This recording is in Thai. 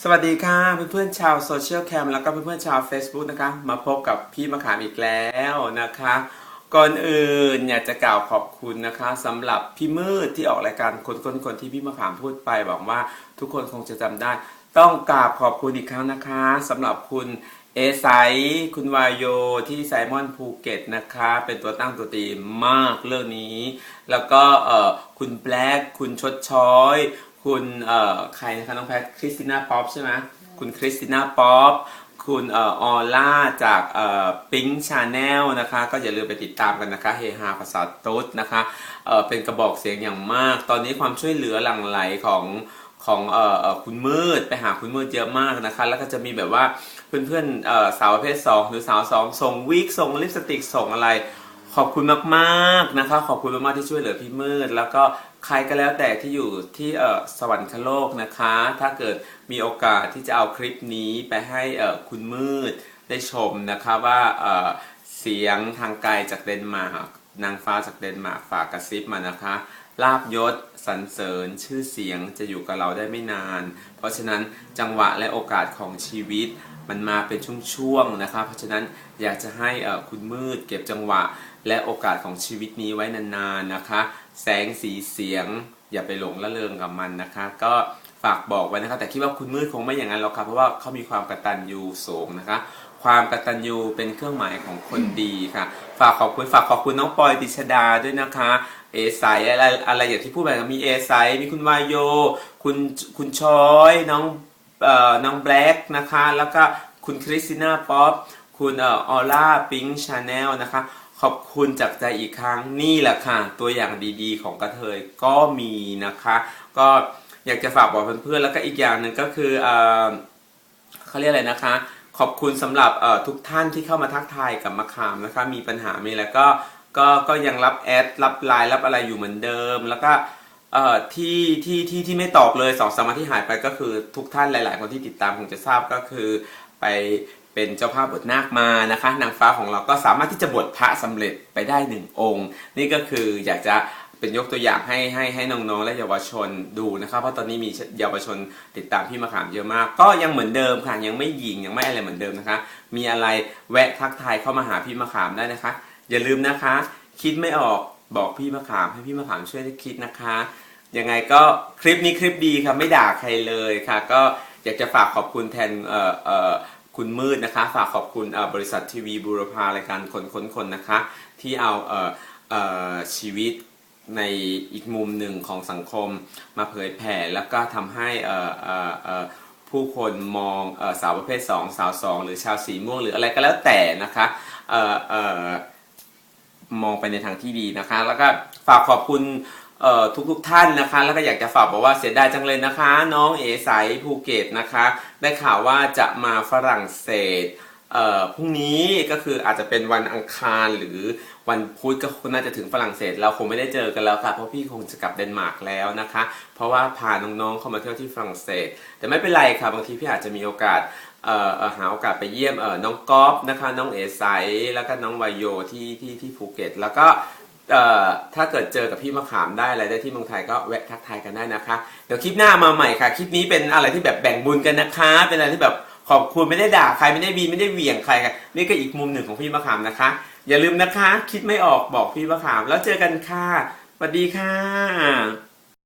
สวัสดีค่ะเพื่อนๆชาวโซเชียลแคมแล้วก็เพื่อนๆชาว Facebook นะคะ มาพบกับพี่มะขามอีกแล้วนะคะ ก่อนอื่นอยากจะกล่าวขอบคุณนะคะสำหรับพี่มืดที่ออกรายการคนคนคนที่พี่มะขามพูดไปหวังว่าทุกคนคงจะจำได้ ต้องกราบขอบคุณอีกครั้งนะคะสำหรับคุณเอไซคุณวายโยที่ไซมอนภูเก็ตนะคะ เป็นตัวตั้งตัวตีมากเรื่องนี้ แล้วก็คุณแบล็กคุณชดช้อย คุณเอ่อใครนะคะน้องแพทคริสติน่าป๊อปใช่ไหมคุณคริสติน่าป๊อปคุณเอ่อออล่าจากเอ่อปิงชาแนลนะคะ ก็อย่าลืมไปติดตามกันนะคะเฮฮาภาษาตุ๊ดนะคะเอ่อเป็นกระบอกเสียงอย่างมาก ตอนนี้ความช่วยเหลือหลั่งไหลของของเอ่อเอ่อคุณมืดไปหาคุณมืดเยอะมากนะคะ แล้วก็จะมีแบบว่าเพื่อนๆเอ่อสาวประเภทสองหรือสาวสองส่งวิกส่งลิปสติกส่งอะไร ขอบคุณมากๆนะคะ ขอบคุณมากๆที่ช่วยเหลือพี่มืด แล้วก็ ใครก็แล้วแต่ที่อยู่ที่เออสวรรคโลกนะคะ ถ้าเกิดมีโอกาสที่จะเอาคลิปนี้ไปให้เออคุณมืดได้ชมนะคะว่าเออเสียงทางไกลจากเดนมาร์ก นางฟ้าจากเดนมาร์กฝากกระซิบมานะคะ ลาบยศสรรเสริญชื่อเสียงจะอยู่กับเราได้ไม่นาน เพราะฉะนั้นจังหวะและโอกาสของชีวิตมันมาเป็นช่วงๆนะคะ เพราะฉะนั้นอยากจะให้คุณมืดเก็บจังหวะและโอกาสของชีวิตนี้ไว้นานๆนะคะ แสงสีเสียง อย่าไปหลงละเลงกับมันนะคะ ก็ฝากบอกไว้นะคะ แต่คิดว่าคุณมืดคงไม่อย่างนั้นหรอกครับเพราะว่าเขามีความกระตัญญูสูงนะคะ ความกตัญญูเป็นเครื่องหมายของคนดีค่ะ ฝากขอบคุณฝากขอบคุณน้องปอยติชดาด้วยนะคะเอไซอะไรอะไรอย่างที่พูดไปก็มีเอไซมีคุณวายโย คุณคุณชอยน้องเอ่อน้องแบล็กนะคะ แล้วก็คุณคริสติน่าป๊อปคุณเอ่อออร่าปิงชาแนลนะคะ ขอบคุณจากใจอีกครั้งนี่แหละค่ะ ตัวอย่างดีๆ ของกระเทยก็มีนะคะ ก็อยากจะฝากบอกเพื่อนๆแล้วก็อีกอย่างหนึ่งก็คือเอ่อเขาเรียกอะไรนะคะ ขอบคุณสำหรับทุกท่านที่เข้ามาทักทายกับมะขามนะคะมีปัญหามีอะไรก็ก็ก็ยังรับแอดรับไลน์รับอะไรอยู่เหมือนเดิม แล้วก็ที่ที่ที่ที่ไม่ตอบเลยสองสามวันที่หายไปก็คือทุกท่านหลาย ๆ คนที่ติดตามคงจะทราบก็คือไปเป็นเจ้าภาพบทนาคมานะคะ นางฟ้าของเราก็สามารถที่จะบวชพระสำเร็จไปได้หนึ่งองค์ นี่ก็คืออยากจะ เป็นยกตัวอย่างให้ให้ให้น้องๆและเยาวชนดูนะครับ เพราะตอนนี้มีเยาวชนติดตามพี่มะขามเยอะมาก ก็ยังเหมือนเดิมค่ะยังไม่หยิงยังไม่อะไรเหมือนเดิมนะคะ มีอะไรแวะทักทายเข้ามาหาพี่มะขามได้นะคะ อย่าลืมนะคะ คิดไม่ออกบอกพี่มะขามให้พี่มะขามช่วยคิดนะคะยังไงก็คลิปนี้คลิปดีค่ะไม่ด่าใครเลยค่ะ ก็อยากจะฝากขอบคุณแทนเอ่อเอ่อคุณมืดนะคะ ฝากขอบคุณเอ่อบริษัททีวีบูรพารายการคนค้นคนนะคะ ที่เอาเอ่อเอ่อชีวิต ในอีกมุมหนึ่งของสังคมมาเผยแผ่แล้วก็ทำให้ผู้คนมองอสาวประเภท 2 สาว 2 หรือชาวสีม่วงหรืออะไรก็แล้วแต่นะคะออมองไปในทางที่ดีนะคะ แล้วก็ฝากขอบคุณเอ่อทุกท่านนะคะ แล้วก็อยากจะฝากบอกว่าเสียดายจังเลยนะคะ น้องเอสายภูเก็ตนะคะ ได้ข่าวว่าจะมาฝรั่งเศส พรุ่งนี้ก็คืออาจจะเป็นวันอังคารหรือวันพุธก็น่าจะถึงฝรั่งเศสเราคงไม่ได้เจอกันแล้วค่ะเพราะพี่คงจะกลับเดนมาร์กแล้วนะคะ เพราะว่าพาน้องๆเข้ามาเที่ยวที่ฝรั่งเศส แต่ไม่เป็นไรค่ะบางทีพี่อาจจะมีโอกาสหาโอกาสไปเยี่ยมน้องก๊อฟนะคะน้องเอไซแล้วก็น้องวายโยที่ที่ที่ภูเก็ต แล้วก็ถ้าเกิดเจอกับพี่มะขามได้อะไรได้ที่เมืองไทยก็แวะทักทายกันได้นะคะ เดี๋ยวคลิปหน้ามาใหม่ค่ะ คลิปนี้เป็นอะไรที่แบบแบ่งบุญกันนะคะ เป็นอะไรที่แบบ ขอบคุณไม่ได้ด่าใครไม่ได้บีไม่ได้เหวี่ยงใครค่ะนี่ก็อีกมุมหนึ่งของพี่มะขามนะคะ อย่าลืมนะคะ คิดไม่ออกบอกพี่มะขาม แล้วเจอกันค่ะสวัสดีค่ะ